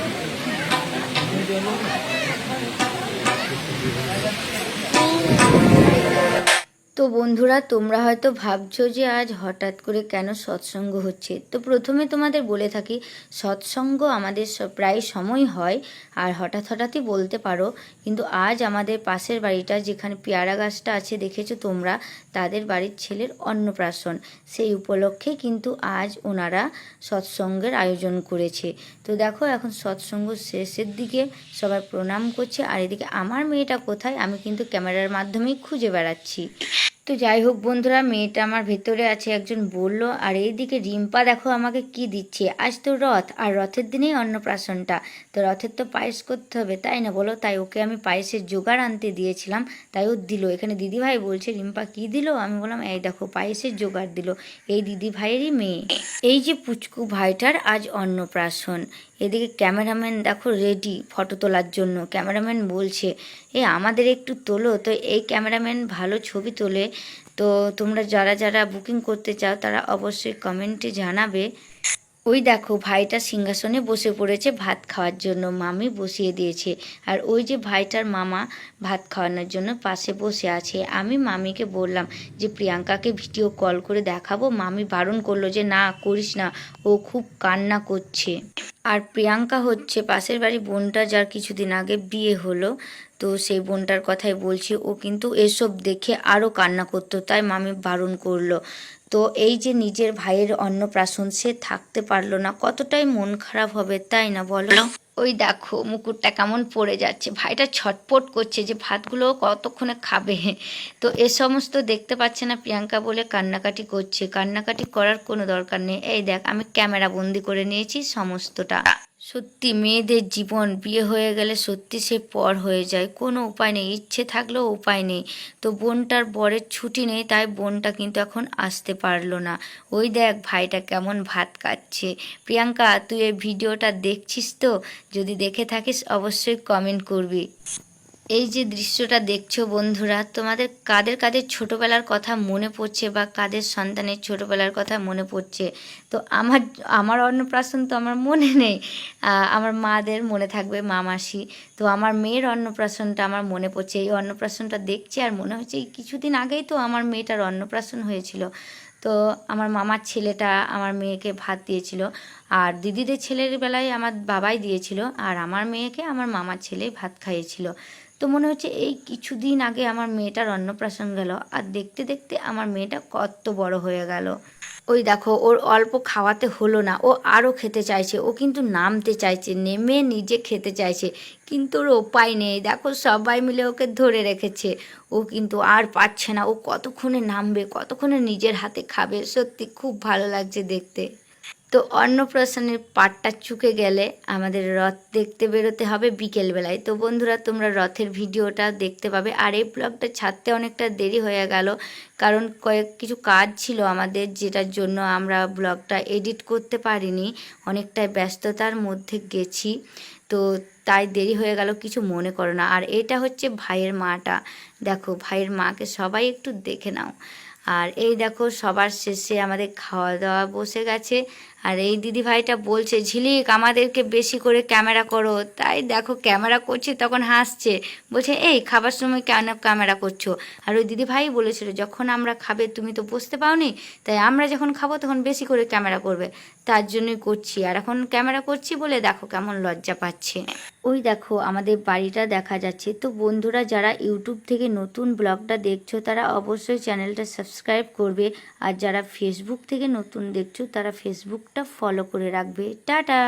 Thank you. তো বন্ধুরা, তোমরা হয়তো ভাবছ যে আজ হঠাৎ করে কেন সৎসঙ্গ হচ্ছে? তো প্রথমে তোমাদের বলে থাকি, সৎসঙ্গ আমাদের প্রায় সময় হয়, আর হঠাৎ হঠাৎই বলতে পারো। কিন্তু আজ আমাদের পাশের বাড়িটা, যেখানে পেয়ারা গাছটা আছে, দেখেছ তোমরা, তাদের বাড়ির ছেলের অন্নপ্রাশন। সেই উপলক্ষে কিন্তু আজ ওনারা সৎসঙ্গের আয়োজন করেছে। তো দেখো, এখন সৎসঙ্গ শেষের দিকে সবাই প্রণাম করছে, আর এদিকে আমার মেয়েটা কোথায়, আমি কিন্তু ক্যামেরার মাধ্যমেই খুঁজে বেড়াচ্ছি। তো যাই হোক বন্ধুরা, মেয়েটা আমার ভেতরে আছে, একজন বলল, আর এইদিকে রিম্পা দেখো আমাকে কি দিচ্ছে? আজ তো রথ, আর রথের দিনেই অন্নপ্রাশনটা। তো রথের তো পায়েস করতে হবে, তাই না বলো? তাই ওকে আমি পায়েসের জোগাড় আনতে দিয়েছিলাম, তাই ও দিল। এখানে দিদিভাই বলছে, রিম্পা কি দিল? আমি বললাম, এই দেখো, পায়েসের জোগাড় দিল। এই দিদি ভাইয়েরই মেয়ে। এই যে পুচকু ভাইটার আজ অন্নপ্রাশন। এদিকে ক্যামেরাম্যান দেখো রেডি ফটো তোলার জন্য। ক্যামেরাম্যান বলছে, এ, আমাদের একটু তোলো। তো এই ক্যামেরাম্যান ভালো ছবি তোলে। তো তোমরা যারা যারা বুকিং করতে চাও, তারা অবশ্যই কমেন্টে জানাবে। ওই দেখো ভাইটা সিংহাসনে বসে পড়েছে ভাত খাওয়ার জন্য। মামি বসিয়ে দিয়েছে। আর ওই যে ভাইটার মামা ভাত খাওয়ানোর জন্য পাশে বসে আছে। আমি মামিকে বললাম যে, প্রিয়াঙ্কাকে ভিডিও কল করে দেখাবো। মামি বারণ করল যে, না, করিস না। ও খুব কান্না করছে। আর প্রিয়াঙ্কা হচ্ছে পাশের বাড়ি বোনটা যার কিছুদিন আগে বিয়ে হলো। তো সেই বোনটার কথাই বলছি, ও কিন্তু এসব দেখে আরও কান্না করতো, তাই মামি বারণ করল। তো এই যে নিজের ভাইয়ের অন্নপ্রাশন, সে থাকতে পারল না, কতটাই মন খারাপ হবে তাই না বলো? ওই দেখো মুকুটটা কেমন পড়ে যাচ্ছে। ভাইটা ছটপট করছে যে ভাতগুলো কতক্ষণে খাবে। তো এ সমস্ত দেখতে পাচ্ছে না প্রিয়াঙ্কা বলে কান্নাকাটি করছে। কান্নাকাটি করার কোনো দরকার নেই। এই দেখ, আমি ক্যামেরা বন্দি করে নিয়েছি সমস্তটা। সত্যি মেয়েদের জীবন, বিয়ে হয়ে গেলে সত্যি সে পর হয়ে যায়। কোনো উপায় নেই, ইচ্ছে থাকলেও উপায় নেই। তো বোনটার বরের ছুটি নেই, তাই বোনটা কিন্তু এখন আসতে পারল না। ওই দেখ ভাইটা কেমন ভাত খাচ্ছে। প্রিয়াঙ্কা, তুই এই ভিডিওটা দেখছিস তো? যদি দেখে থাকিস, অবশ্যই কমেন্ট করবি। এই যে দৃশ্যটা দেখছ বন্ধুরা, তোমাদের কাদের কাদের ছোটবেলার কথা মনে পড়ছে বা কাদের সন্তানের ছোটবেলার কথা মনে পড়ছে? তো আমার আমার অন্নপ্রাশন তো আমার মনে নেই। আমার মাদের মনে থাকবে মা মাসি তো আমার মেয়ের অন্নপ্রাশনটা আমার মনে পড়ছে। এই অন্নপ্রাশনটা দেখছি আর মনে হচ্ছে এই কিছুদিন আগেই তো আমার মেয়েটার অন্নপ্রাশন হয়েছিল। তো আমার মামার ছেলেটা আমার মেয়েকে ভাত দিয়েছিল আর দিদিদের ছেলের বেলায় আমার বাবাই দিয়েছিল আর আমার মেয়েকে আমার মামার ছেলে ভাত খাইয়েছিল। তো মনে হচ্ছে এই কিছুদিন আগে আমার মেয়েটার অন্নপ্রাশন গেল আর দেখতে দেখতে আমার মেয়েটা কত বড় হয়ে গেল। ওই দেখো, ওর অল্প খাওয়াতে হলো না, ও আরও খেতে চাইছে, ও কিন্তু নামতে চাইছে, নেমে নিজে খেতে চাইছে, কিন্তু ওর উপায় নেই। দেখো, সবাই মিলে ওকে ধরে রেখেছে, ও কিন্তু আর পাচ্ছে না, ও কতক্ষণে নামবে, কতক্ষণে নিজের হাতে খাবে, সত্যি খুব ভালো লাগছে দেখতে। তো অন্নপ্রাশনের পাটটা চুকে গেলে আমাদের রথ দেখতে বেরোতে হবে বিকেলবেলায়। তো বন্ধুরা, তোমরা রথের ভিডিওটা দেখতে পাবে। আর এই ব্লগটা ছাড়তে অনেকটা দেরি হয়ে গেল, কারণ কয়েক কিছু কাজ ছিল আমাদের যেটার জন্য আমরা ব্লগটা এডিট করতে পারিনি। অনেকটাই ব্যস্ততার মধ্যে গেছি, তো তাই দেরি হয়ে গেল, কিছু মনে করো না। আর এটা হচ্ছে ভাইয়ের মাটা। দেখো, ভাইয়ের মাকে সবাই একটু দেখে নাও। আর এই দেখো সবার শেষে আমাদের খাওয়া দাওয়া বসে গেছে। আর এই দিদি ভাইটা বলছে, ঝিলিক, আমাদেরকে বেশি করে ক্যামেরা করো। তাই দেখো ক্যামেরা করছে, তখন হাসছে। বলছে, এই, খাবার সময় কেন ক্যামেরা করছ? আর ওই দিদি ভাই বলেছিল, যখন আমরা খাবে, তুমি তো বসতে পাওনি, তাই আমরা যখন খাব, তখন বেশি করে ক্যামেরা করবে। তার জন্যই করছি। আর এখন ক্যামেরা করছি বলে দেখো কেমন লজ্জা পাচ্ছে। ওই দেখো, আমাদের বাড়িটা দেখা যাচ্ছে। তো বন্ধুরা, যারা ইউটিউব থেকে নতুন ব্লগটা দেখছ, তারা অবশ্যই চ্যানেলটা সাবস্ক্রাইব করবে। আর যারা ফেসবুক থেকে নতুন দেখছ, তারা ফেসবুকটা ফলো করে রাখবে। টাটা!